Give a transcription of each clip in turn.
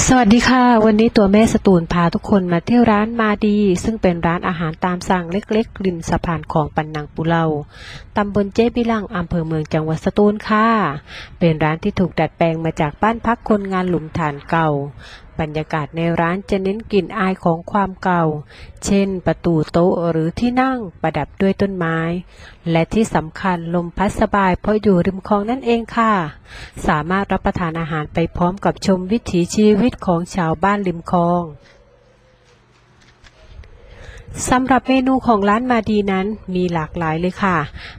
สวัสดีค่ะ วันนี้ตัวแม่สตูนพาทุกคนมาที่ร้านมาดี ซึ่งเป็นร้านอาหารตามสั่งเล็กๆ ริมสะพานของปันนังปุเลาตำบลเจ๊บิลังอำเภอเมืองจังหวัดสตูลค่ะ เป็นร้านที่ถูกดัดแปลงมาจากบ้านพักคนงานหลุมฐานเก่าบรรยากาศในร้านจะเน้นกลิ่นอายของความเก่า เช่น ประตูโต๊ะหรือที่นั่งประดับด้วยต้นไม้ และที่สำคัญลมพัดสบายเพราะอยู่ริมคลองนั่นเองค่ะ สามารถรับประทานอาหารไปพร้อมกับชมวิถีชีวิตของชาวบ้านริมคลอง สำหรับเมนูของร้านมาดีนั้นมีหลากหลายเลยค่ะ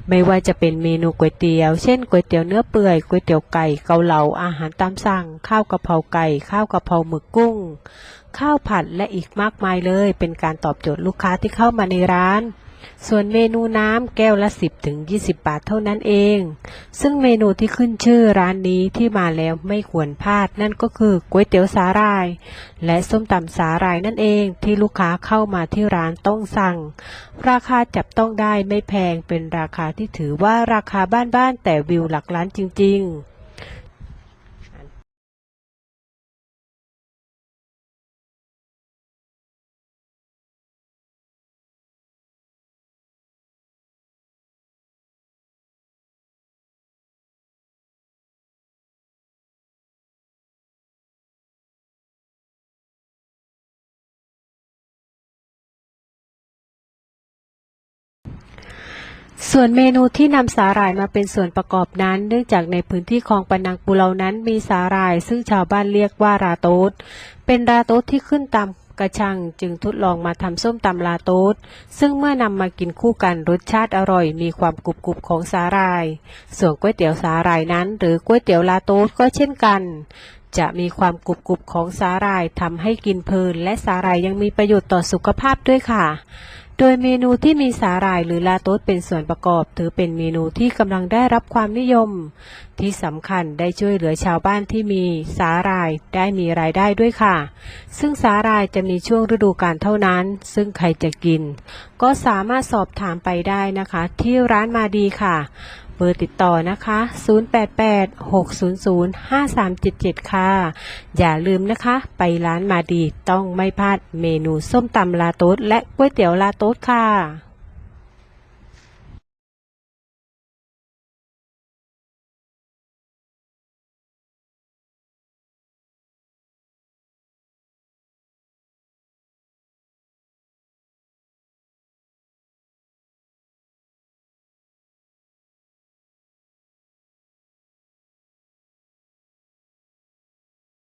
ไม่ว่าจะเป็นเมนูก๋วยเตี๋ยว เช่นก๋วยเตี๋ยวเนื้อเปื่อยก๋วยเตี๋ยวไก่เกาเหลาอาหารตามสั่ง ข้าวกะเพราไก่ ข้าวกะเพราหมึกกุ้ง ข้าวผัดและอีกมากมายเลย เป็นการตอบโจทย์ลูกค้าที่เข้ามาในร้าน ส่วนเมนูน้ำแก้วละ 10ถึง20 บาทเท่านั้นเอง ซึ่งเมนูที่ขึ้นชื่อร้านนี้ที่มาแล้วไม่ควรพลาดนั่นก็คือก๋วยเตี๋ยวสาหร่าย และส้มตำสาหร่ายนั่นเองที่ลูกค้าเข้ามาที่ร้านต้องสั่ง ราคาจับต้องได้ไม่แพงเป็นราคาที่ถือว่าราคาบ้านๆแต่วิวหลักล้านจริง ๆ ส่วนเมนูที่นำสาหร่ายมาเป็นส่วนประกอบนั้น เนื่องจากในพื้นที่คลองปะนังปุเลานั้นมีสาหร่าย ซึ่งชาวบ้านเรียกว่าราโต๊ดเป็นราโต๊ดที่ขึ้นตามกระชังจึงทดลองมาทำส้มตำลาโต๊ดซึ่งเมื่อนำมากินคู่กันรสชาติอร่อย มีความกรุบกรุบของสาหร่าย ส่วนก๋วยเตี๋ยวสาหร่ายนั้น หรือก๋วยเตี๋ยวลาโต๊ดก็เช่นกัน จะมีความกรุบกรุบของสาหร่ายทำให้กินเพลินและสาหร่ายยังมีประโยชน์ต่อสุขภาพด้วยค่ะ โดยเมนูที่มีสาหร่ายหรือลาโต๊เป็นส่วนประกอบ ถือเป็นเมนูที่กำลังได้รับความนิยม ที่สำคัญได้ช่วยเหลือชาวบ้านที่มีสาหร่ายได้มีรายได้ด้วยค่ะ ซึ่งสาหร่ายจะมีช่วงฤดูกาลเท่านั้น ซึ่งใครจะกิน ก็สามารถสอบถามไปได้นะคะ ที่ร้านมาดีค่ะ เบอร์ติดต่อนะคะ 0886005377 ค่ะ อย่าลืมนะคะ ไปร้านมาดีต้องไม่พลาดเมนูส้มตำลาโต๊ดและก๋วยเตี๋ยวลาโต๊ดค่ะ